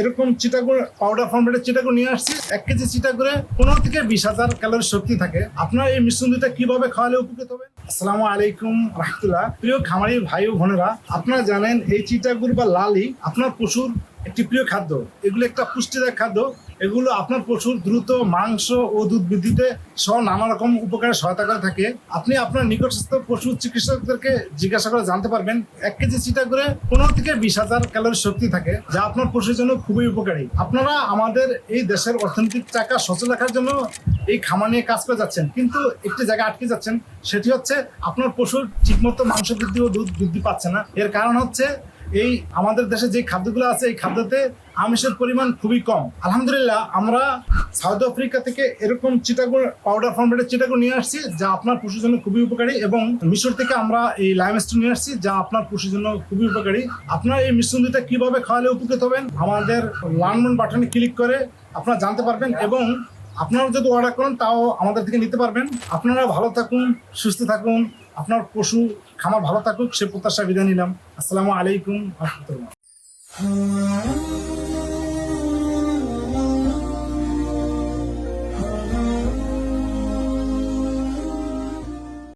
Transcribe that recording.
এরকম চিটাগুড় পাউডার ফর্মেটের চিটাগুড় নিয়ে আসছি এক কেজি চিটাগুড়ে পনেরো থেকে বিশ হাজার ক্যালোরি শক্তি থাকে। আপনার এই মিশ্রণ দুটা কীভাবে খাওয়ালে উপকৃত হবে আসসালামু আলাইকুম রহমতুল্লাহ। প্রিয় খামারি ভাই ও বোনেরা, আপনারা জানেন এই চিটাগুড় বা লালি আপনার পশুর একটি প্রিয় খাদ্য। এগুলো একটা পুষ্টিদায়ক খাদ্য। এগুলো আপনার পশুর দ্রুত মাংস ও দুধ বৃদ্ধিতে সহ নানা রকম উপকারে সহায়তা করে থাকে। আপনি আপনার নিকটস্থ পশু চিকিৎসকদেরকে জিজ্ঞাসা করে জানতে পারবেন, এক কেজি চিটা করে পনেরো থেকে বিশ হাজার ক্যালোরি শক্তি থাকে, যা আপনার পশুর জন্য খুবই উপকারী। আপনারা আমাদের এই দেশের অর্থনৈতিক চাকা সচল রাখার জন্য এই খামা নিয়ে কাজ করে যাচ্ছেন, কিন্তু একটি জায়গায় আটকে যাচ্ছেন, সেটি হচ্ছে আপনার পশুর ঠিকমতো মাংস বৃদ্ধি ও দুধ বৃদ্ধি পাচ্ছে না। এর কারণ হচ্ছে এই আমাদের দেশে যে খাদ্যগুলো আছে এই খাদ্যতে আমিষের পরিমাণ খুবই কম। আলহামদুলিল্লাহ, আমরা সাউথ আফ্রিকা থেকে এরকম চিটাগুড় পাউডার ফর্মেটের চিটাগুড় নিয়ে আসছি, যা আপনার পশুর জন্য খুবই উপকারী এবং মিশর থেকে আমরা এই লাইমস্টোন নিয়ে আসছি, যা আপনার পশুর জন্য খুবই উপকারী। আপনার এই মিশ্রণ দুইটা কীভাবে খাওয়ালে উপকৃত হবেন? আমাদের লার্ন বাটনে ক্লিক করে আপনারা জানতে পারবেন এবং আপনারা যদি অর্ডার করেন, তাও আমাদের থেকে নিতে পারবেন। আপনারা ভালো থাকুন, সুস্থ থাকুন। আপনার পশু খামার ভালো থাকুক সে প্রত্যাশা বিদায় নিলাম। আসসালামু আলাইকুম রহমতুল্লাহ।